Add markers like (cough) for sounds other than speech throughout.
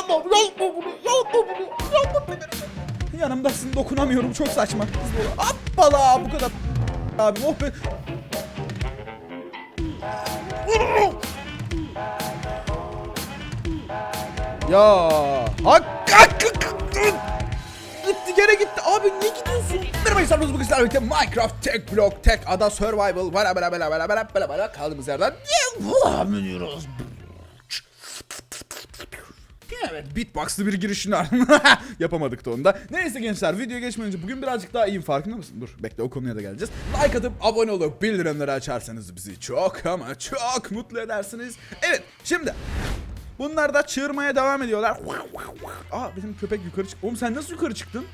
Yapma bunu yapma bunu. Yanımdasın dokunamıyorum çok saçma. Hoppala bu kadar. Abi oh be. Ya hak hak Gitti gene gitti. Abi niye gidiyorsun? Merhaba insanlar bugün sizlerle birlikte Minecraft Tek Block Tek Ada Survival bala bala bala bala bala bala kaldığımız yerden devam ediyoruz. Evet beatboxlı bir girişin var. (laughs) Yapamadık da onu da. Neyse gençler videoya geçmeden önce bugün birazcık daha iyiyim farkında mısın? Dur bekle o konuya da geleceğiz. Like atıp abone olup bildirimleri açarsanız bizi çok ama çok mutlu edersiniz. Evet şimdi Bunlar da çığırmaya devam ediyorlar. Aa bizim köpek yukarı çık. Oğlum sen nasıl yukarı çıktın?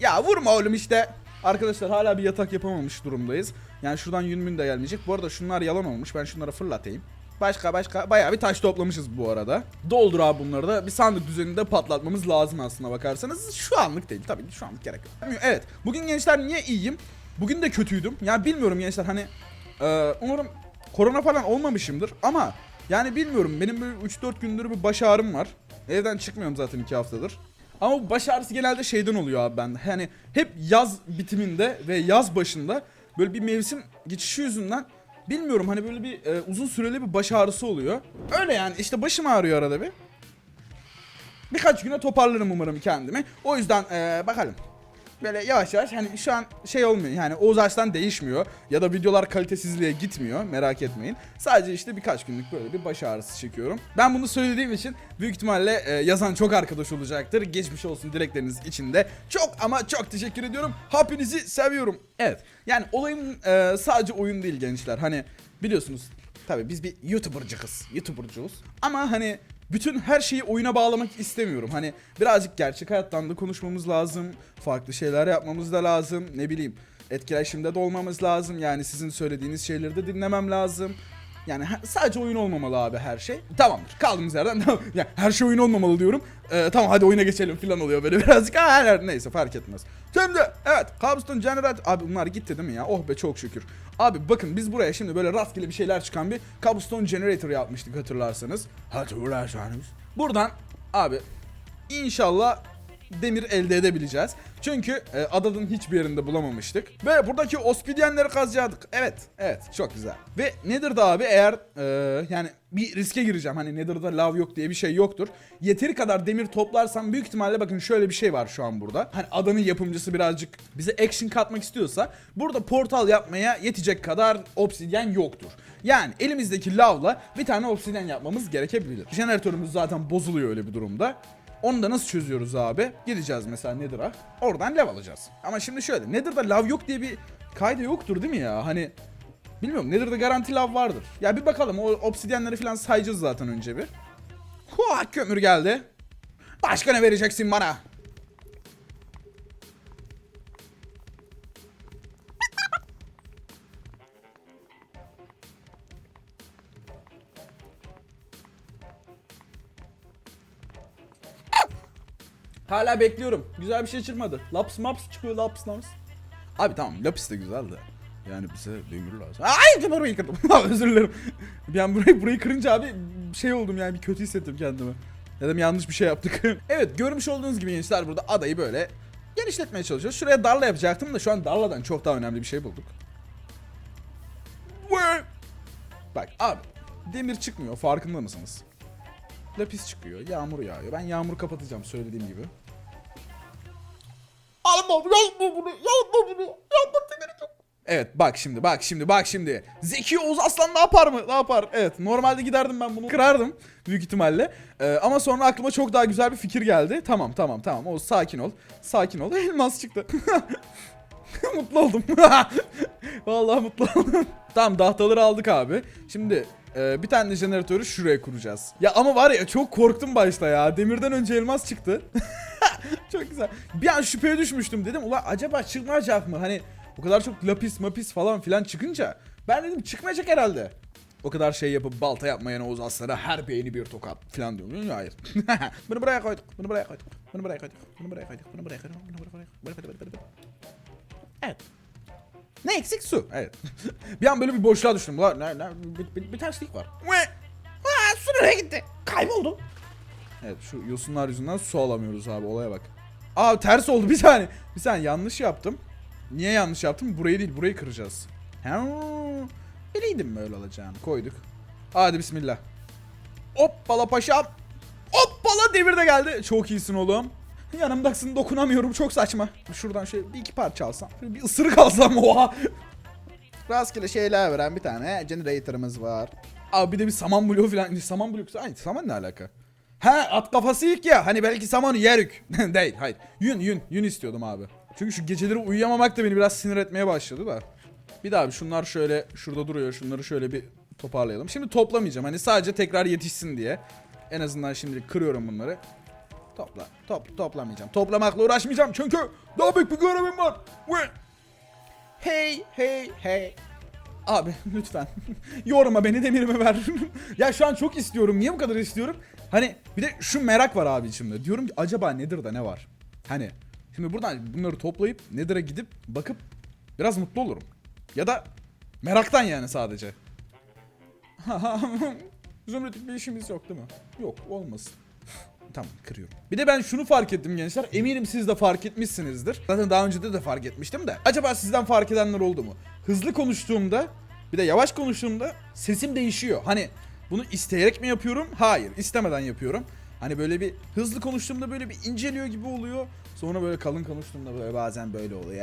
Ya vurma oğlum işte. Arkadaşlar hala bir yatak yapamamış durumdayız. Yani şuradan yünmün de gelmeyecek. Bu arada şunlar yalan olmuş. Ben şunları fırlatayım. Başka başka bayağı bir taş toplamışız bu arada. Doldur abi bunları da bir sandık düzeninde patlatmamız lazım aslında bakarsanız. Şu anlık değil tabii ki şu anlık gerek yok. Evet bugün gençler niye iyiyim? Bugün de kötüydüm. Yani bilmiyorum gençler hani e, umarım korona falan olmamışımdır ama yani bilmiyorum benim böyle 3-4 gündür bir baş ağrım var. Evden çıkmıyorum zaten 2 haftadır. Ama bu baş ağrısı genelde şeyden oluyor abi bende. Yani hep yaz bitiminde ve yaz başında böyle bir mevsim geçişi yüzünden bilmiyorum hani böyle bir e, uzun süreli bir baş ağrısı oluyor. Öyle yani işte başım ağrıyor arada bir. Birkaç güne toparlarım umarım kendimi. O yüzden e, bakalım. Böyle yavaş yavaş hani şu an şey olmuyor yani Oğuz Arslan değişmiyor ya da videolar kalitesizliğe gitmiyor merak etmeyin. Sadece işte birkaç günlük böyle bir baş ağrısı çekiyorum. Ben bunu söylediğim için büyük ihtimalle e, yazan çok arkadaş olacaktır. Geçmiş olsun dilekleriniz için de çok ama çok teşekkür ediyorum. Hepinizi seviyorum. Evet yani olayın e, sadece oyun değil gençler hani biliyorsunuz tabii biz bir YouTuber'cıkız. YouTuber'cuyuz. Ama hani bütün her şeyi oyuna bağlamak istemiyorum. Hani birazcık gerçek hayattan da konuşmamız lazım. Farklı şeyler yapmamız da lazım. Ne bileyim etkileşimde de olmamız lazım. Yani sizin söylediğiniz şeyleri de dinlemem lazım. Yani sadece oyun olmamalı abi her şey. Tamamdır. Kaldığımız yerden (laughs) devam. Yani her şey oyun olmamalı diyorum. Ee, tamam hadi oyuna geçelim falan oluyor böyle (laughs) birazcık. Ha, her, neyse fark etmez. Şimdi evet Cobblestone Generator. Abi bunlar gitti değil mi ya? Oh be çok şükür. Abi bakın biz buraya şimdi böyle rastgele bir şeyler çıkan bir Cobblestone Generator yapmıştık hatırlarsanız. Hatırlarsanız. Buradan abi inşallah demir elde edebileceğiz. Çünkü e, adanın hiçbir yerinde bulamamıştık. Ve buradaki ospidyenleri kazacaktık. Evet, evet çok güzel. Ve Nether'da abi eğer e, yani bir riske gireceğim. Hani Nether'da lav yok diye bir şey yoktur. Yeteri kadar demir toplarsam büyük ihtimalle bakın şöyle bir şey var şu an burada. Hani adanın yapımcısı birazcık bize action katmak istiyorsa burada portal yapmaya yetecek kadar obsidyen yoktur. Yani elimizdeki lavla bir tane obsidyen yapmamız gerekebilir. Jeneratörümüz zaten bozuluyor öyle bir durumda. Onu da nasıl çözüyoruz abi? Gideceğiz mesela Nether'a. Oradan lav alacağız. Ama şimdi şöyle. Nether'da lav yok diye bir kaydı yoktur değil mi ya? Hani bilmiyorum Nether'da garanti lav vardır. Ya bir bakalım o obsidyenleri falan sayacağız zaten önce bir. Hua kömür geldi. Başka ne vereceksin bana? Hala bekliyorum. Güzel bir şey çıkmadı. Laps maps çıkıyor laps laps. Abi tamam lapis de güzel de. Yani bize demir lazım. Ay burayı kırdım. (laughs) Özür dilerim. An burayı, burayı kırınca abi şey oldum yani bir kötü hissettim kendimi. Dedim yanlış bir şey yaptık. (laughs) evet görmüş olduğunuz gibi gençler burada adayı böyle genişletmeye çalışıyoruz. Şuraya darla yapacaktım da şu an darladan çok daha önemli bir şey bulduk. Bak abi demir çıkmıyor farkında mısınız? Lapis çıkıyor, yağmur yağıyor. Ben yağmur kapatacağım söylediğim gibi. Alma yapma bunu, yapma bunu, yapma demiri çok. Evet bak şimdi bak şimdi bak şimdi. Zeki Oğuz Aslan ne yapar mı? Ne yapar? Evet normalde giderdim ben bunu kırardım büyük ihtimalle. Ee, ama sonra aklıma çok daha güzel bir fikir geldi. Tamam tamam tamam Oğuz sakin ol. Sakin ol. (laughs) Elmas çıktı. (laughs) mutlu oldum. (laughs) Vallahi mutlu oldum. tamam tahtaları aldık abi. Şimdi e, bir tane jeneratörü şuraya kuracağız. Ya ama var ya çok korktum başta ya. Demirden önce elmas çıktı. (laughs) çok güzel. Bir an şüpheye düşmüştüm dedim. Ulan acaba çıkmayacak mı? Hani o kadar çok lapis mapis falan filan çıkınca ben dedim çıkmayacak herhalde. O kadar şey yapıp balta yapmayan Oğuz Aslan'a her beğeni bir tokat falan diyorum. Hayır. (laughs) bunu buraya koyduk. Bunu buraya koyduk. Bunu buraya koyduk. Bunu buraya koyduk. Bunu buraya koyduk. Bunu buraya koyduk. Bunu buraya koyduk. Evet. Ne eksik su. Evet. (laughs) bir an böyle bir boşluğa düştüm. Ulan ne, ne, bir, bir, bir terslik var. Ha, su nereye gitti? Kayboldu. Evet şu yosunlar yüzünden su alamıyoruz abi olaya bak. Aa ters oldu bir saniye. Bir saniye yanlış yaptım. Niye yanlış yaptım? Burayı değil burayı kıracağız. Ha, bileydim böyle olacağını. Koyduk. Hadi bismillah. Hoppala paşam. Hoppala devir de geldi. Çok iyisin oğlum. Yanımdasın dokunamıyorum çok saçma. Şuradan şöyle bir iki parça alsam. Bir ısırık alsam oha. Rastgele şeyler veren bir tane generator'ımız var. Abi bir de bir saman bloğu falan. Saman bloğu. Ay saman ne alaka? Ha at kafası ilk ya. Hani belki samanı yerük. (laughs) Değil hayır. Yün yün yün istiyordum abi. Çünkü şu geceleri uyuyamamak da beni biraz sinir etmeye başladı da. Bir daha bir şunlar şöyle şurada duruyor. Şunları şöyle bir toparlayalım. Şimdi toplamayacağım. Hani sadece tekrar yetişsin diye. En azından şimdi kırıyorum bunları. Topla. Top, toplamayacağım. Toplamakla uğraşmayacağım çünkü daha büyük bir görevim var. Hey hey hey. Abi (laughs) lütfen. Yorma beni demirimi ver. (laughs) ya şu an çok istiyorum. Niye bu kadar istiyorum? Hani bir de şu merak var abi içimde. Diyorum ki acaba nedir da ne var? Hani şimdi buradan bunları toplayıp Nether'a gidip bakıp biraz mutlu olurum. Ya da meraktan yani sadece. (laughs) Zümrüt bir işimiz yok değil mi? Yok olmasın. Tamam kırıyorum. Bir de ben şunu fark ettim gençler. Eminim siz de fark etmişsinizdir. Zaten daha önce de, de fark etmiştim de. Acaba sizden fark edenler oldu mu? Hızlı konuştuğumda bir de yavaş konuştuğumda sesim değişiyor. Hani bunu isteyerek mi yapıyorum? Hayır. istemeden yapıyorum. Hani böyle bir hızlı konuştuğumda böyle bir inceliyor gibi oluyor. Sonra böyle kalın konuştuğumda böyle bazen böyle oluyor.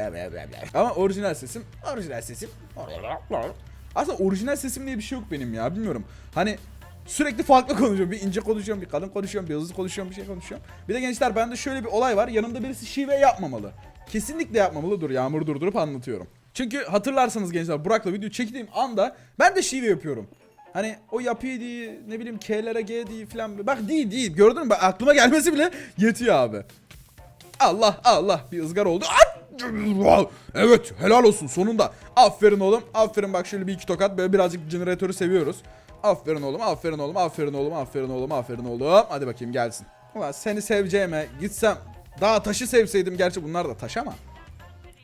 Ama orijinal sesim, orijinal sesim. Aslında orijinal sesim diye bir şey yok benim ya. Bilmiyorum. Hani Sürekli farklı (laughs) konuşuyorum. Bir ince konuşuyorum, bir kalın konuşuyorum, bir hızlı konuşuyorum, bir şey konuşuyorum. Bir de gençler bende şöyle bir olay var. Yanımda birisi şive yapmamalı. Kesinlikle yapmamalı. Dur yağmur durdurup anlatıyorum. Çünkü hatırlarsanız gençler Burak'la video çektiğim anda ben de şive yapıyorum. Hani o yapıyı diye ne bileyim K'lere G diye falan. Bak değil değil gördün mü? Bak, aklıma gelmesi bile yetiyor abi. Allah Allah bir ızgar oldu. Evet helal olsun sonunda. Aferin oğlum. Aferin bak şöyle bir iki tokat böyle birazcık jeneratörü seviyoruz. Aferin oğlum, aferin oğlum, aferin oğlum, aferin oğlum, aferin oğlum. Hadi bakayım gelsin. Ulan seni seveceğime gitsem daha taşı sevseydim gerçi bunlar da taş ama.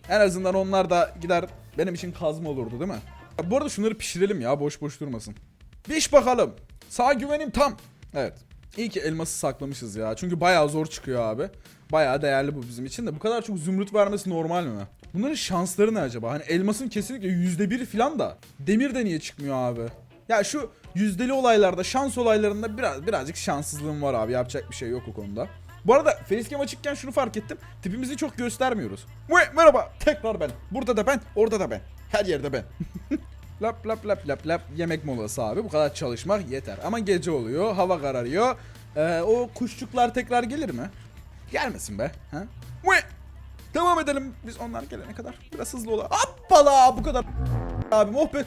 En azından onlar da gider benim için kazma olurdu değil mi? Ya Bu arada şunları pişirelim ya boş boş durmasın. Piş bakalım. Sağ güvenim tam. Evet. İyi ki elması saklamışız ya. Çünkü bayağı zor çıkıyor abi. Bayağı değerli bu bizim için de. Bu kadar çok zümrüt vermesi normal mi? Bunların şansları ne acaba? Hani elmasın kesinlikle %1 falan da. Demir de niye çıkmıyor abi? Ya şu yüzdeli olaylarda, şans olaylarında biraz birazcık şanssızlığım var abi. Yapacak bir şey yok o konuda. Bu arada facecam açıkken şunu fark ettim. Tipimizi çok göstermiyoruz. Merhaba, tekrar ben. Burada da ben, orada da ben. Her yerde ben. (laughs) lap lap lap lap lap yemek molası abi. Bu kadar çalışmak yeter. Ama gece oluyor, hava kararıyor. Ee, o kuşçuklar tekrar gelir mi? Gelmesin be. Ha? Devam edelim biz onlar gelene kadar. Biraz hızlı olalım. Hoppala bu kadar. Abi oh be.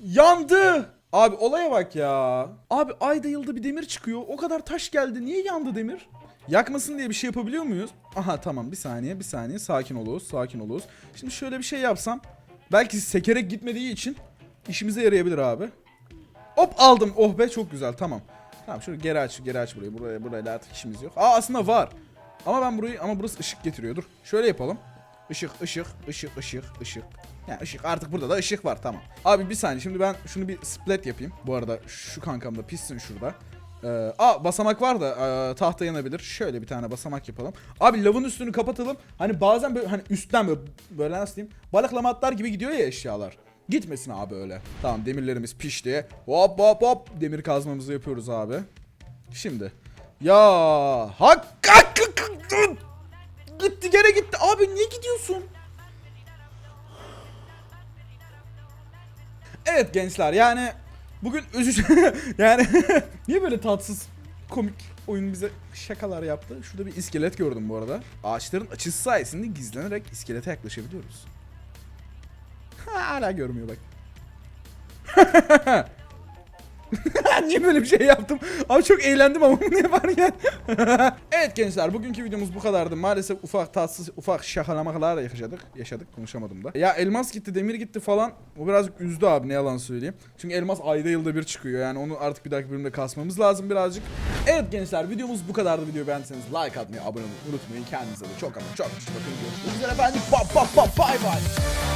Yandı. Abi olaya bak ya. Abi ayda yılda bir demir çıkıyor. O kadar taş geldi. Niye yandı demir? Yakmasın diye bir şey yapabiliyor muyuz? Aha tamam bir saniye bir saniye sakin oluruz sakin oluruz. Şimdi şöyle bir şey yapsam. Belki sekerek gitmediği için işimize yarayabilir abi. Hop aldım. Oh be çok güzel tamam. Tamam şöyle geri aç geri aç burayı. Buraya burayla artık işimiz yok. Aa aslında var. Ama ben burayı ama burası ışık getiriyor. Dur. Şöyle yapalım. Işık, ışık, ışık, ışık, ışık. Ya ışık artık burada da ışık var tamam. Abi bir saniye şimdi ben şunu bir split yapayım. Bu arada şu kankamda pissin şurada. Ee, aa basamak var da e, tahta yanabilir. Şöyle bir tane basamak yapalım. Abi lavın üstünü kapatalım. Hani bazen böyle hani üstten böyle, böyle nasıl diyeyim balıklama atlar gibi gidiyor ya eşyalar. Gitmesin abi öyle. Tamam demirlerimiz pişti. Hop hop hop demir kazmamızı yapıyoruz abi. Şimdi. Ya hak hak hak- Gitti gene gitti. Abi niye gidiyorsun? Evet gençler yani bugün üzücü (laughs) yani (laughs) niye böyle tatsız komik oyun bize şakalar yaptı. Şurada bir iskelet gördüm bu arada. Ağaçların açısı sayesinde gizlenerek iskelete yaklaşabiliyoruz. Ha, hala görmüyor bak. (laughs) (laughs) Niye böyle bir şey yaptım? Abi çok eğlendim ama (laughs) bunu yaparken. (laughs) evet gençler bugünkü videomuz bu kadardı. Maalesef ufak tatsız ufak şakalamalar yaşadık. Yaşadık konuşamadım da. Ya elmas gitti demir gitti falan. O birazcık üzdü abi ne yalan söyleyeyim. Çünkü elmas ayda yılda bir çıkıyor. Yani onu artık bir dahaki bölümde kasmamız lazım birazcık. Evet gençler videomuz bu kadardı. Videoyu beğendiyseniz like atmayı, abone olmayı unutmayın. Kendinize de çok ama çok çok bakın. Görüşmek üzere efendim. Bye bye bye bye.